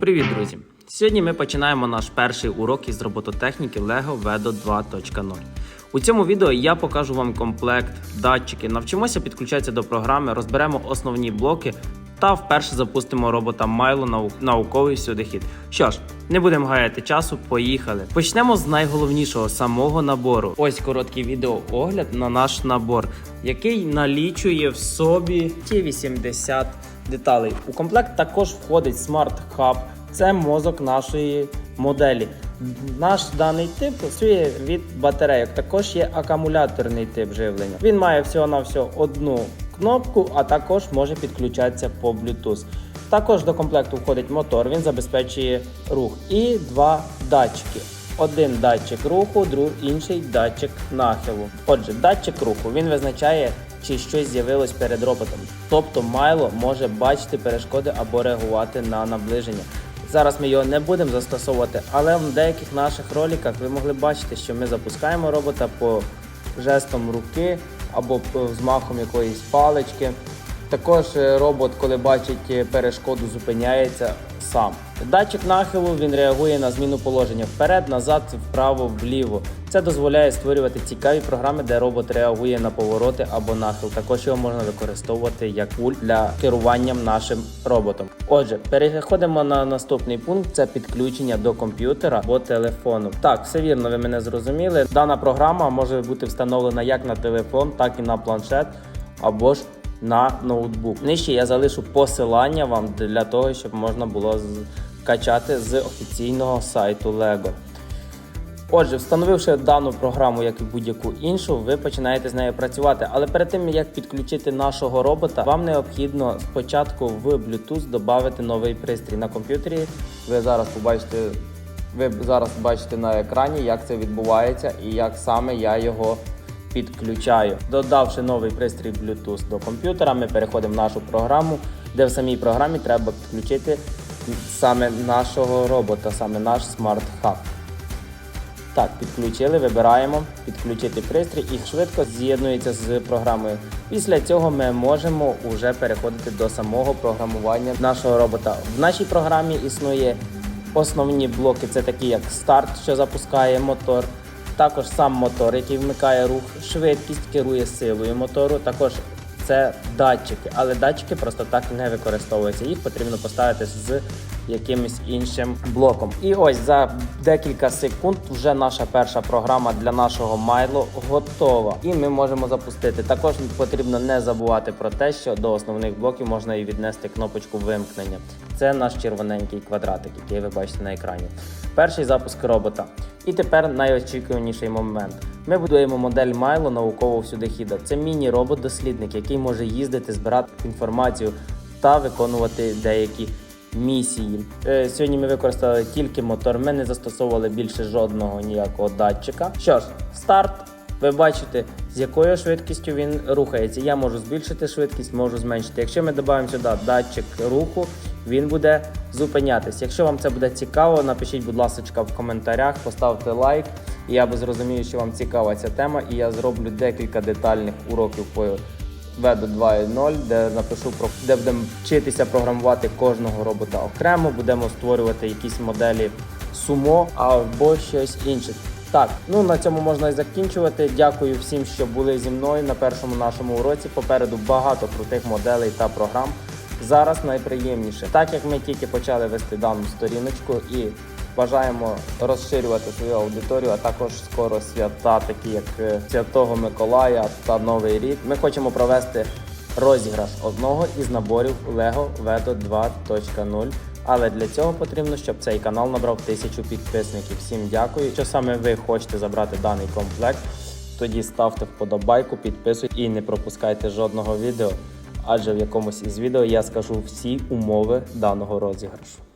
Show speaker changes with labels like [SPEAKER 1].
[SPEAKER 1] Привіт, друзі! Сьогодні ми починаємо наш перший урок із робототехніки LEGO Vedo 2.0. У цьому відео я покажу вам комплект, датчики, навчимося підключатися до програми, розберемо основні блоки та вперше запустимо робота Milo нау- науковий сюдихід. Що ж, не будемо гаяти часу, поїхали. Почнемо з найголовнішого самого набору. Ось короткий відеоогляд на наш набор, який налічує в собі ті 80 деталей. У комплект також входить Hub. Це мозок нашої моделі. Наш даний тип працює від батарейок. Також є акумуляторний тип живлення. Він має всього на всього одну кнопку, а також може підключатися по Bluetooth. Також до комплекту входить мотор, він забезпечує рух і два датчики. Один датчик руху, друг інший датчик нахилу. Отже, датчик руху він визначає, чи щось з'явилось перед роботом. Тобто Майло може бачити перешкоди або реагувати на наближення. Зараз ми його не будемо застосовувати, але в деяких наших роликах ви могли бачити, що ми запускаємо робота по жестом руки або по взмахом якоїсь палички. Також е, робот, коли бачить е, перешкоду, зупиняється сам. Датчик нахилу він реагує на зміну положення вперед, назад, вправо, вліво. Це дозволяє створювати цікаві програми, де робот реагує на повороти або нахил. Також його можна використовувати як пульт для керування нашим роботом. Отже, переходимо на наступний пункт: це підключення до комп'ютера або телефону. Так, все вірно, ви мене зрозуміли. Дана програма може бути встановлена як на телефон, так і на планшет або ж на ноутбук. Нижче я залишу посилання вам для того, щоб можна було качати з офіційного сайту LEGO. Отже, встановивши дану програму, як і будь-яку іншу, ви починаєте з нею працювати. Але перед тим як підключити нашого робота, вам необхідно спочатку в Bluetooth додати новий пристрій на комп'ютері. Ви зараз побачите, ви зараз бачите на екрані, як це відбувається і як саме я його підключаю. Додавши новий пристрій Bluetooth до комп'ютера, ми переходимо в нашу програму, де в самій програмі треба підключити саме нашого робота, саме наш Hub. Так, підключили, вибираємо підключити пристрій і швидко з'єднується з програмою. Після цього ми можемо вже переходити до самого програмування нашого робота. В нашій програмі існує основні блоки, це такі як старт, що запускає мотор, також сам мотор, який вмикає рух, швидкість керує силою мотору. Також це датчики, але датчики просто так не використовуються. Їх потрібно поставити з якимось іншим блоком. І ось за декілька секунд вже наша перша програма для нашого Майло готова. І ми можемо запустити. Також потрібно не забувати про те, що до основних блоків можна і віднести кнопочку вимкнення. Це наш червоненький квадратик, який ви бачите на екрані. Перший запуск робота. І тепер найочікуваніший момент. Ми будуємо модель Майло наукового всюдихіда. Це міні-робот-дослідник, який може їздити, збирати інформацію та виконувати деякі місії. Е, Сьогодні ми використали тільки мотор, ми не застосовували більше жодного ніякого датчика. Що ж, старт. Ви бачите, з якою швидкістю він рухається. Я можу збільшити швидкість, можу зменшити. Якщо ми додаємо сюди датчик руху, він буде зупинятись. Якщо вам це буде цікаво, напишіть, будь ласка, в коментарях, поставте лайк. І я би зрозумів, що вам цікава ця тема, і я зроблю декілька детальних уроків по Vedo 2.0, де напишу про де будемо вчитися програмувати кожного робота окремо, будемо створювати якісь моделі сумо або щось інше. Так, ну на цьому можна і закінчувати. Дякую всім, що були зі мною на першому нашому уроці. Попереду багато крутих моделей та програм. Зараз найприємніше, так як ми тільки почали вести дану сторіночку і бажаємо розширювати свою аудиторію, а також скоро свята, такі як е, Святого Миколая та Новий рік. Ми хочемо провести розіграш одного із наборів LEGO Vedo 2.0. Але для цього потрібно, щоб цей канал набрав тисячу підписників. Всім дякую. Якщо саме ви хочете забрати даний комплект, тоді ставте вподобайку, підписуйтесь і не пропускайте жодного відео. Адже в якомусь із відео я скажу всі умови даного розіграшу.